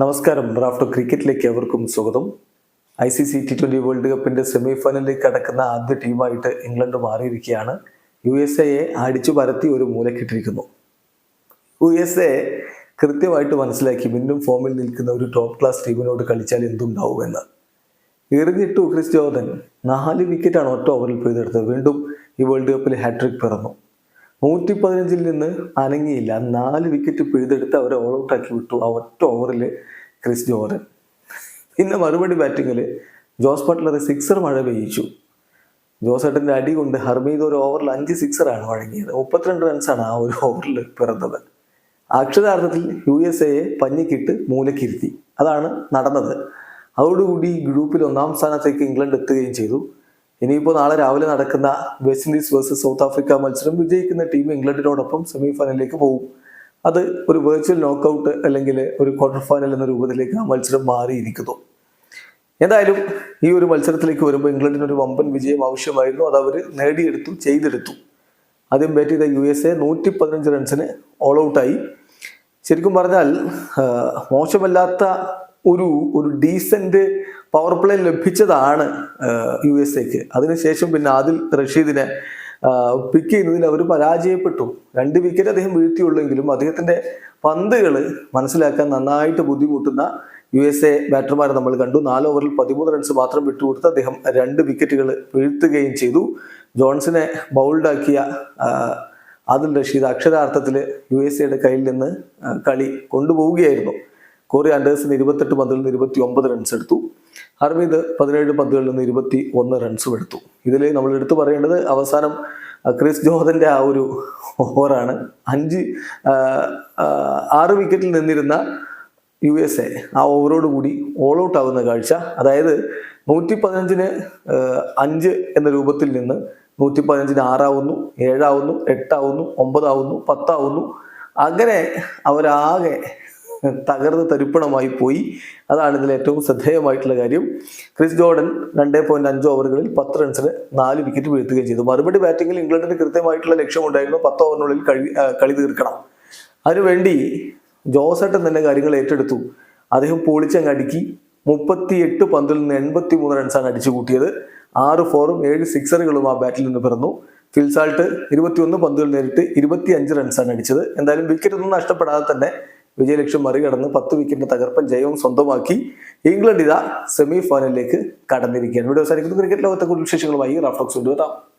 നമസ്കാരം. റാഫ്റ്റോ ക്രിക്കറ്റിലേക്ക് അവർക്കും സ്വാഗതം. I C C T twenty world കപ്പിന്റെ സെമി ഫൈനലിലേക്ക് കടക്കുന്ന ആദ്യ ടീമായിട്ട് ഇംഗ്ലണ്ട് മാറിയിരിക്കുകയാണ്. യു എസ് എയെ അടിച്ചു പരത്തി ഒരു മൂലക്കിട്ടിരിക്കുന്നു. യു എസ് എ കൃത്യമായിട്ട് മനസ്സിലാക്കി വീണ്ടും ഫോമിൽ നിൽക്കുന്ന ഒരു ടോപ്പ് ക്ലാസ് ടീമിനോട് കളിച്ചാൽ എന്തുണ്ടാവുമെന്ന്. എറിഞ്ഞിട്ടു ക്രിസ് ജോർദൻ നാല് വിക്കറ്റാണ് ഒറ്റ ഓവറിൽ പെയ്തെടുത്തത്. വീണ്ടും ഈ വേൾഡ് കപ്പിൽ ഹാട്രിക് പിറന്നു. നൂറ്റി പതിനഞ്ചിൽ നിന്ന് അനങ്ങിയില്ല. നാല് വിക്കറ്റ് പിഴുതെടുത്ത് അവരെ ഓൾ ഔട്ട് ആക്കി വിട്ടു. ആ ഒറ്റ ഓവറിൽ ക്രിസ് ജോർഡൻ. പിന്നെ മറുപടി ബാറ്റിങ്ങിൽ ജോസ് ബട്ട്ലർ സിക്സർ മഴ പെയ്യിച്ചു. ജോസേട്ടന്റെ അടി കൊണ്ട് ഹർമീദ് ഒരു ഓവറിൽ അഞ്ച് സിക്സറാണ് വഴങ്ങിയത്. മുപ്പത്തിരണ്ട് റൺസാണ് ആ ഒരു ഓവറിൽ പിറന്നത്. അക്ഷരാർത്ഥത്തിൽ യു എസ് എയെ പഞ്ഞിക്കിട്ട് മൂലക്കിരുത്തി. അതാണ് നടന്നത്. അതോടുകൂടി ഗ്രൂപ്പിൽ ഒന്നാം സ്ഥാനത്തേക്ക് ഇംഗ്ലണ്ട് എത്തുകയും ചെയ്തു. ഇനിയിപ്പോൾ നാളെ രാവിലെ നടക്കുന്ന West Indies versus South Africa മത്സരം. വിജയിക്കുന്ന ടീം ഇംഗ്ലണ്ടിനോടൊപ്പം സെമി ഫൈനലിലേക്ക് പോകും. അത് ഒരു വെർച്വൽ നോക്കൗട്ട് അല്ലെങ്കിൽ ഒരു ക്വാർട്ടർ ഫൈനൽ എന്ന രൂപത്തിലേക്ക് ആ മത്സരം മാറിയിരിക്കുന്നു. എന്തായാലും ഈ ഒരു മത്സരത്തിലേക്ക് വരുമ്പോൾ ഇംഗ്ലണ്ടിന് ഒരു വമ്പൻ വിജയം ആവശ്യമായിരുന്നു. അത് അവർ നേടിയെടുത്തു ചെയ്തെടുത്തു. ആദ്യം ബാറ്റ് ചെയ്ത യു എസ് എ നൂറ്റി പതിനഞ്ച് റൺസിന് ഓൾ ഔട്ടായി ശരിക്കും പറഞ്ഞാൽ മോശമല്ലാത്ത ഒരു ഒരു ഡീസന്റ് പവർ പ്ലേ ലഭിച്ചതാണ് യു എസ് എക്ക് അതിനുശേഷം പിന്നെ ആദിൽ റഷീദിനെ പിക്ക് ചെയ്യുന്നതിൽ അവർ പരാജയപ്പെട്ടു. രണ്ട് വിക്കറ്റ് അദ്ദേഹം വീഴ്ത്തിയുള്ളെങ്കിലും അദ്ദേഹത്തിന്റെ പന്തുകൾ മനസ്സിലാക്കാൻ നന്നായിട്ട് ബുദ്ധിമുട്ടുന്ന യു എസ് എ ബാറ്റർമാരെ നമ്മൾ കണ്ടു. നാല് ഓവറിൽ പതിമൂന്ന് റൺസ് മാത്രം വിട്ടുകൊടുത്ത് അദ്ദേഹം രണ്ട് വിക്കറ്റുകൾ വീഴ്ത്തുകയും ചെയ്തു. ജോൺസിനെ ബൗൾഡാക്കിയ ആദിൽ റഷീദ് അക്ഷരാർത്ഥത്തിൽ യു എസ് എയുടെ കയ്യിൽ നിന്ന് കളി കൊണ്ടുപോവുകയായിരുന്നു. കോറി ആൻഡേഴ്സിന് ഇരുപത്തെട്ട് പന്തിൽ നിന്ന് ഇരുപത്തി ഒമ്പത് റൺസ് എടുത്തു ഹർമീദ് പതിനേഴ് പന്തുകളിൽ നിന്ന് ഇരുപത്തി ഒന്ന് റൺസും എടുത്തു. ഇതിൽ നമ്മൾ എടുത്തു പറയേണ്ടത് അവസാനം ക്രിസ് ജോർദന്റെ ആ ഒരു ഓവറാണ്. അഞ്ച് ആറ് വിക്കറ്റിൽ നിന്നിരുന്ന യു എസ് എ ആ ഓവറോട് കൂടി ഓൾ ഔട്ട് ആവുന്ന കാഴ്ച. അതായത് നൂറ്റി പതിനഞ്ചിന് അഞ്ച് എന്ന രൂപത്തിൽ നിന്ന് നൂറ്റി പതിനഞ്ചിന് ആറാവുന്നു ഏഴാവുന്നു എട്ടാവുന്നു ഒമ്പതാവുന്നു പത്താവുന്നു. അങ്ങനെ അവരാകെ തകർന്ന് തരിപ്പണമായി പോയി. അതാണ് ഇതിൽ ഏറ്റവും ശ്രദ്ധേയമായിട്ടുള്ള കാര്യം. ക്രിസ് ജോർഡൻ രണ്ടേ പോയിന്റ് അഞ്ച് ഓവറുകളിൽ പത്ത് റൺസിന് നാല് വിക്കറ്റ് വീഴ്ത്തുകയും ചെയ്തു. മറുപടി ബാറ്റിംഗിൽ ഇംഗ്ലണ്ടിന് കൃത്യമായിട്ടുള്ള ലക്ഷ്യമുണ്ടായിരുന്നു. പത്ത് ഓവറിനുള്ളിൽ കഴി കളി തീർക്കണം. അതിനുവേണ്ടി ജോസട്ടൻ തന്നെ കാര്യങ്ങൾ ഏറ്റെടുത്തു. അദ്ദേഹം പൊളിച്ചങ്ങ് അടുക്കി. മുപ്പത്തി എട്ട് പന്തിൽ നിന്ന് എൺപത്തി മൂന്ന് റൺസാണ് അടിച്ചു കൂട്ടിയത്. ആറ് ഫോറും ഏഴ് സിക്സറുകളും ആ ബാറ്റിൽ നിന്ന് പിറന്നു. ഫിൽസാൾട്ട് ഇരുപത്തിയൊന്ന് പന്തുകൾ നേരിട്ട് ഇരുപത്തി അഞ്ച് റൺസാണ് അടിച്ചത്. എന്തായാലും വിക്കറ്റ് ഒന്നും നഷ്ടപ്പെടാതെ തന്നെ വിജയലക്ഷ്യം മറികടന്ന് പത്ത് വിക്കറ്റിന്റെ തകർപ്പൻ ജയവും സ്വന്തമാക്കി ഇംഗ്ലണ്ട് ഇതാ സെമി ഫൈനലിലേക്ക് കടന്നിരിക്കുകയാണ്. വീഡിയോ അവസാനിക്കുന്നു. ക്രിക്കറ്റ് ലോകത്തെ കൂടുതൽ വിശേഷങ്ങളുമായി റാഫ്റ്റോക്സ് കൊണ്ടുവരാം.